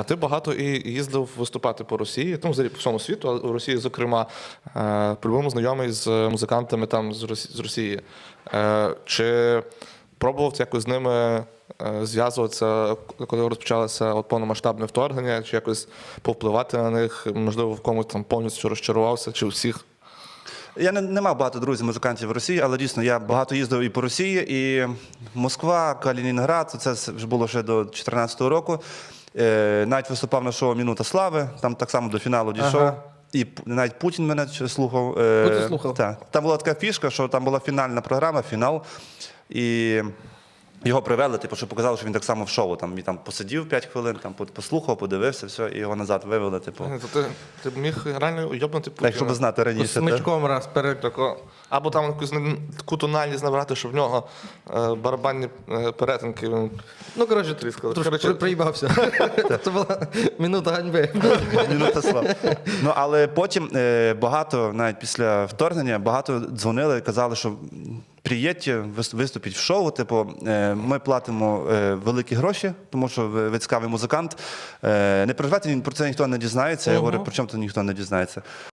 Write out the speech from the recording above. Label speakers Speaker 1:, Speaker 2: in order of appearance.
Speaker 1: А ти багато і їздив виступати по Росії, ну, взагалі по всьому світу, а у Росії, зокрема, е, знайомий з музикантами там з Росії. Е, чи пробував якось з ними е, зв'язуватися, коли розпочалося от повномасштабне вторгнення, чи якось повпливати на них, можливо, в комусь там повністю розчарувався, чи всіх?
Speaker 2: Я не, не мав багато друзів музикантів в Росії, але дійсно я багато їздив і по Росії, і Москва, Калінінград. Це вже було ще до 2014 року. Е, навіть виступав на шоу Мінута слави, там так само до фіналу дійшов.
Speaker 3: Ага.
Speaker 2: І навіть Путін мене слухав. Е,
Speaker 3: Путін слухав?
Speaker 2: Так. Там була така фішка, що там була фінальна програма, фінал. І його привели, типу, що показали, що він так само в шоу. Там, він там посидів 5 хвилин, там послухав, подивився, все, і його назад вивели. Типу.
Speaker 1: То ти, ти б міг реально уйобнути Путіна?
Speaker 2: Якщо б знати раніше.
Speaker 3: Смичком раз перед.
Speaker 1: Тако, або там якусь таку тональність набрати, щоб в нього е, барабанні е, перетинки. Він...
Speaker 3: Ну, коротше,
Speaker 1: Тріскали.
Speaker 3: трошки
Speaker 1: Коротше-
Speaker 3: приїбався. Це була минута ганьби.
Speaker 2: Минута слава. Ну але потім е, багато, навіть після вторгнення, багато дзвонили і казали, що приїдьте, вис- виступіть в шоу. Типу, е, ми платимо е, великі гроші, тому що ви, ви цікавий музикант. Е, не переживайте, він про це ніхто не дізнається. Я говорю, про чому то ніхто не дізнається.